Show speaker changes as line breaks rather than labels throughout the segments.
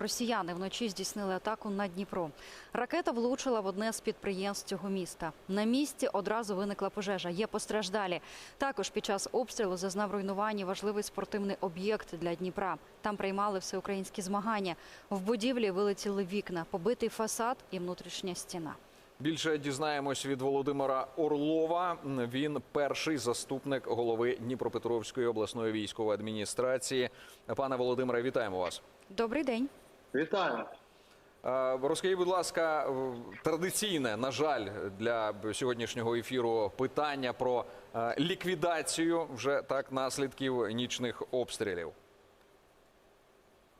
Росіяни вночі здійснили атаку на Дніпро. Ракета влучила в одне з підприємств цього міста. На місці одразу виникла пожежа. Є постраждалі. Також під час обстрілу зазнав руйнування важливий спортивний об'єкт для Дніпра. Там приймали всеукраїнські змагання. В будівлі вилетіли вікна, побитий фасад і внутрішня стіна.
Більше дізнаємось від Володимира Орлова. Він перший заступник голови Дніпропетровської обласної військової адміністрації. Пане Володимире, вітаємо вас.
Добрий день.
Вітаю.
Е, Розкажіть, будь ласка, традиційне, на жаль, для сьогоднішнього ефіру питання про е, ліквідацію вже так наслідків нічних обстрілів.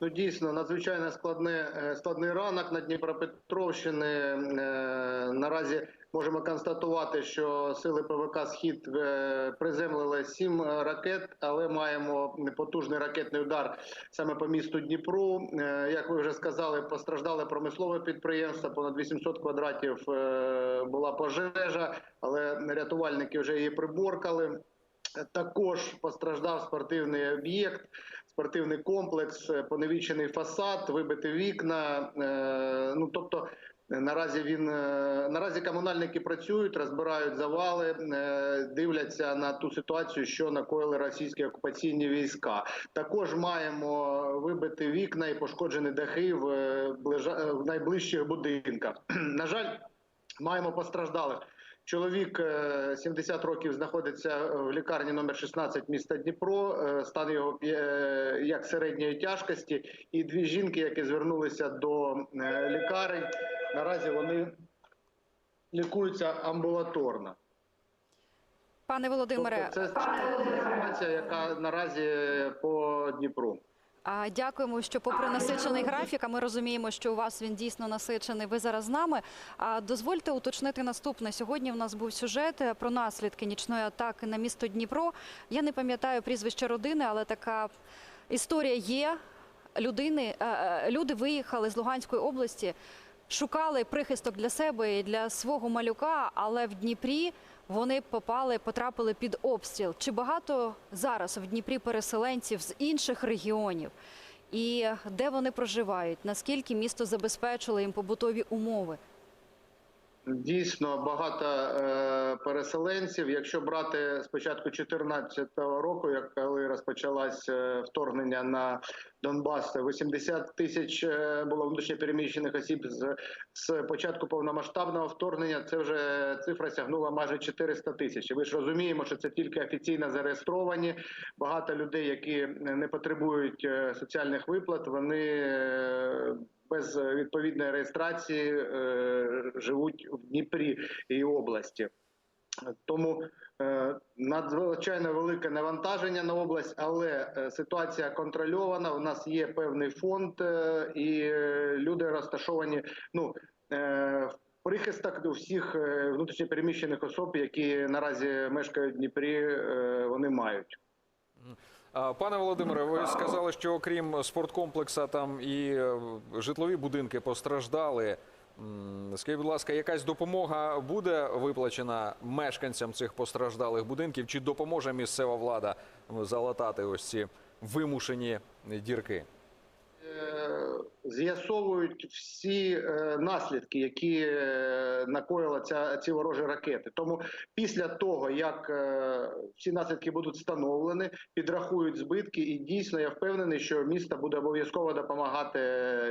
Ну дійсно надзвичайно складне е, складний ранок на Дніпропетровщини. Е, Наразі можемо констатувати, що сили ПВК Схід е, приземлили сім е, ракет, але маємо потужний ракетний удар саме по місту Дніпру. Е, Як ви вже сказали, постраждали промислове підприємство. Понад 800 квадратів була пожежа, але рятувальники вже її приборкали. Також постраждав спортивний об'єкт, спортивний комплекс, поневічений фасад, вибиті вікна. Ну тобто. Наразі він е, наразі комунальники працюють, розбирають завали, е, дивляться на ту ситуацію, що накоїли російські окупаційні війська. Також маємо вибити вікна і пошкоджені дахи в, е, в найближчих будинках. На жаль, маємо постраждалих. Чоловік е, 70 років знаходиться в лікарні номер 16 міста Дніпро. Е, Стан його е, як середньої тяжкості, і дві жінки, які звернулися до е, лікарень. Наразі вони лікуються амбулаторно.
Пане Володимире,
Тобто це ситуація, яка наразі по Дніпру.
Дякуємо, що попри насичений графік, а ми розуміємо, що у вас він дійсно насичений. Ви зараз з нами. Дозвольте уточнити наступне. Сьогодні в нас був сюжет е, про наслідки нічної атаки на місто Дніпро. Я не пам'ятаю прізвище родини, але така історія є. Людини, е, е, люди виїхали з Луганської області, шукали прихисток для себе і для свого малюка, але в Дніпрі вони попали, потрапили під обстріл. Чи багато зараз в Дніпрі переселенців з інших регіонів? І де вони проживають? Наскільки місто забезпечило їм побутові умови?
Дійсно багато е, переселенців. Якщо брати з початку 2014 року, як коли розпочалось е, вторгнення на Донбас, 80 тисяч е, було внутрішньопереміщених осіб. З, з початку повномасштабного вторгнення це вже цифра сягнула майже 400 тисяч. І Ви ж розуміємо, що це тільки офіційно зареєстровані. Багато людей, які не потребують е, соціальних виплат, вони. е, без відповідної реєстрації е, живуть в Дніпрі і області. Тому е, надзвичайно велике навантаження на область, але е, ситуація контрольована. У нас є певний фонд, е, і люди розташовані. Ну в прихисток до всіх внутрішньопереміщених особ, які наразі мешкають в Дніпрі, вони мають.
Пане Володимире, ви сказали, що окрім спорткомплекса, там і житлові будинки постраждали. Скажіть, будь ласка, якась допомога буде виплачена мешканцям цих постраждалих будинків? Чи допоможе місцева влада залатати ось ці вимушені дірки?
Е, з'ясовують всі е, наслідки, які е, накоїла ця ці ворожі ракети. Тому після того, як всі наслідки будуть встановлені, підрахують збитки, і дійсно я впевнений, що місто буде обов'язково допомагати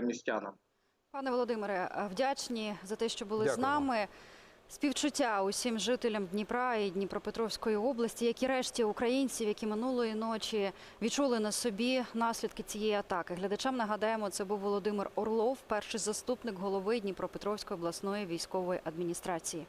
містянам.
Пане Володимире, вдячні за те, що були з нами. Співчуття усім жителям Дніпра і Дніпропетровської області, як і решті українців, які минулої ночі відчули на собі наслідки цієї атаки. Глядачам нагадаємо, це був Володимир Орлов, перший заступник голови Дніпропетровської обласної військової адміністрації.